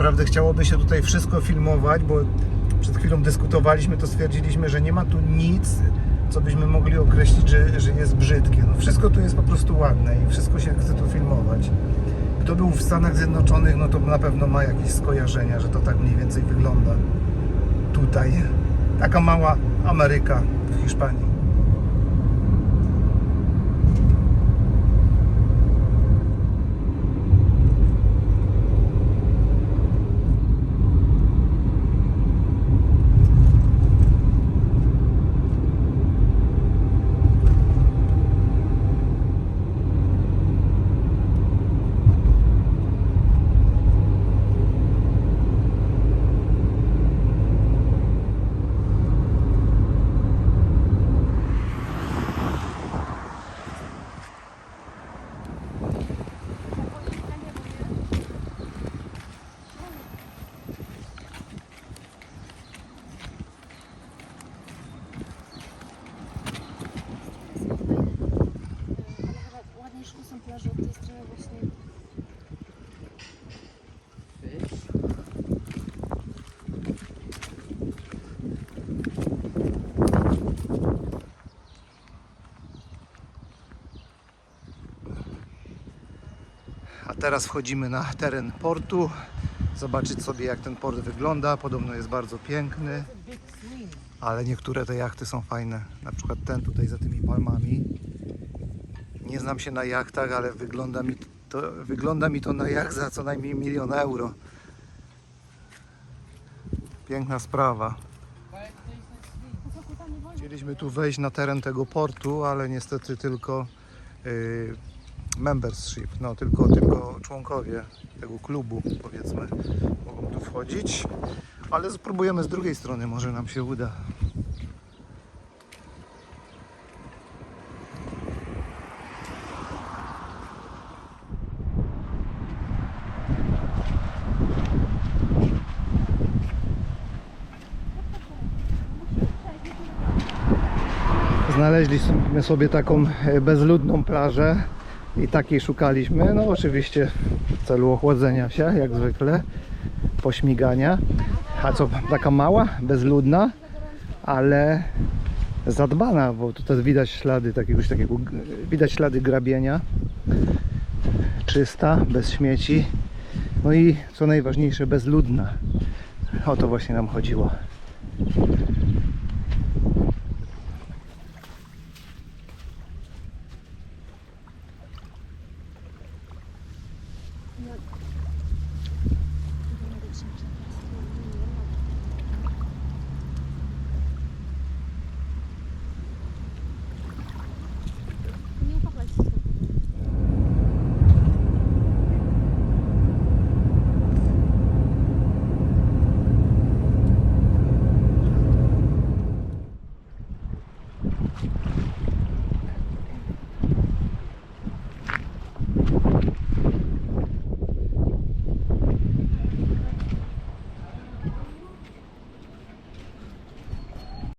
Naprawdę chciałoby się tutaj wszystko filmować, bo przed chwilą dyskutowaliśmy, to stwierdziliśmy, że nie ma tu nic, co byśmy mogli określić, że, że jest brzydkie. No wszystko tu jest po prostu ładne i wszystko się chce tu filmować. Kto był w Stanach Zjednoczonych, no to na pewno ma jakieś skojarzenia, że to tak mniej więcej wygląda tutaj. Taka mała Ameryka w Hiszpanii. Ale chyba plaże od tej strony właśnie. A teraz wchodzimy na teren portu, zobaczyć sobie jak ten port wygląda. Podobno jest bardzo piękny, ale niektóre te jachty są fajne. Na przykład ten tutaj za tymi palmami. Nie znam się na jachtach, ale wygląda mi to, wygląda mi to na jacht za co najmniej milion euro. Piękna sprawa. Chcieliśmy tu wejść na teren tego portu, ale niestety tylko yy, membership, no tylko, tylko członkowie tego klubu powiedzmy mogą tu wchodzić, ale spróbujemy z drugiej strony, może nam się uda. Znaleźliśmy sobie taką e, bezludną plażę i takiej szukaliśmy. No oczywiście w celu ochłodzenia się, jak zwykle, pośmigania. A co, taka mała, bezludna, ale zadbana, bo tutaj widać ślady takiego, widać ślady grabienia. Czysta, bez śmieci. No i co najważniejsze, bezludna. O to właśnie nam chodziło. Yep.